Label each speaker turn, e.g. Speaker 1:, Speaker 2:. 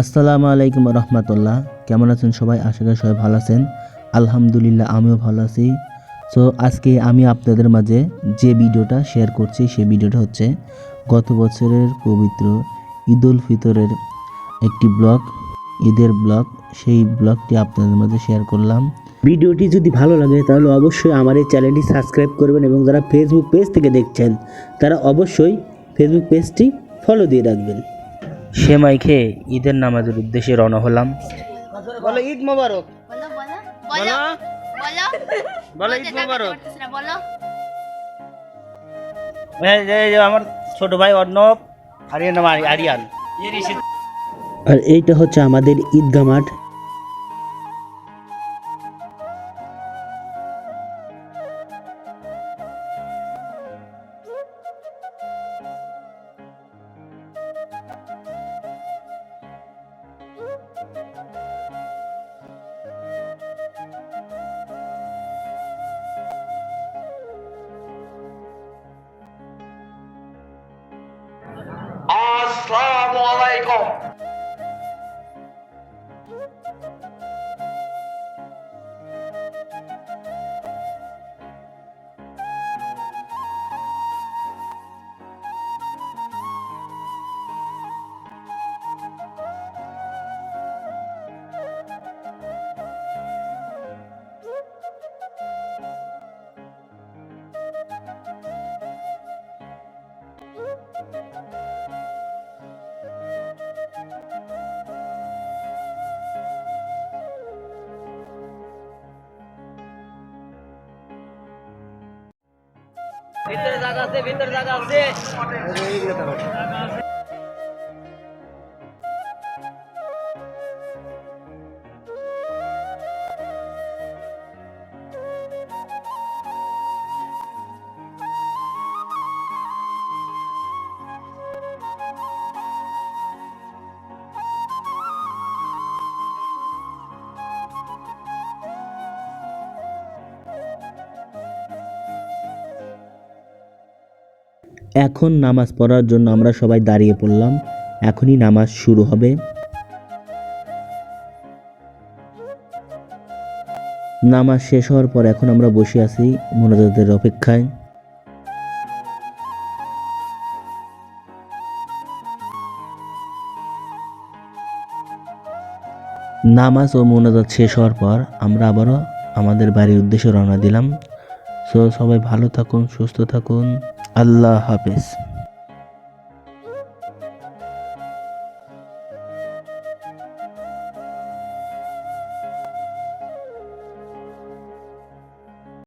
Speaker 1: আসসালামু আলাইকুম রহমতুল্লাহ। কেমন আছেন সবাই? আশা করি সবাই ভালো আছেন। আলহামদুলিল্লাহ, আমিও ভালো আছি। সো আজকে আমি আপনাদের মাঝে যে ভিডিওটা শেয়ার করছি, সেই ভিডিওটা হচ্ছে গত বছরের পবিত্র ঈদ উল ফিতরের একটি ব্লগ, ঈদের ব্লগ। সেই ব্লগটি আপনাদের মাঝে শেয়ার করলাম।
Speaker 2: ভিডিওটি যদি ভালো লাগে, তাহলে অবশ্যই আমার এই চ্যানেলটি সাবস্ক্রাইব করবেন এবং যারা ফেসবুক পেজ থেকে দেখছেন, তারা অবশ্যই ফেসবুক পেজটি ফলো দিয়ে রাখবেন।
Speaker 1: সেমাই খেয়ে ঈদের নামাজের উদ্দেশ্যে রওনা হলাম।
Speaker 2: বলো ঈদ মোবারক।
Speaker 3: বলো বলো ঈদ বলো।
Speaker 2: আমার ছোট ভাই অর্ণব আর এর নাম আরি- আরিয়ান। আর এইটা হচ্ছে আমাদের ঈদগাহ মাঠ।
Speaker 4: আসসালামু আলাইকুম।
Speaker 1: ভিতরে জায়গা আছে ভিতরে জায়গা আছে এখন নামাজ পড়ার জন্য আমরা সবাই দাঁড়িয়ে পড়লাম। এখনই নামাজ শুরু হবে। নামাজ শেষ হওয়ার পর এখন আমরা বসে আছি মোনাজাতের অপেক্ষায়। নামাজ ও মোনাজাত শেষ হওয়ার পর আমরা আবারও আমাদের বাড়ির উদ্দেশ্যে রওনা দিলাম। সো সবাই ভালো থাকুন, সুস্থ থাকুন। আল্লাহ হাফেজ।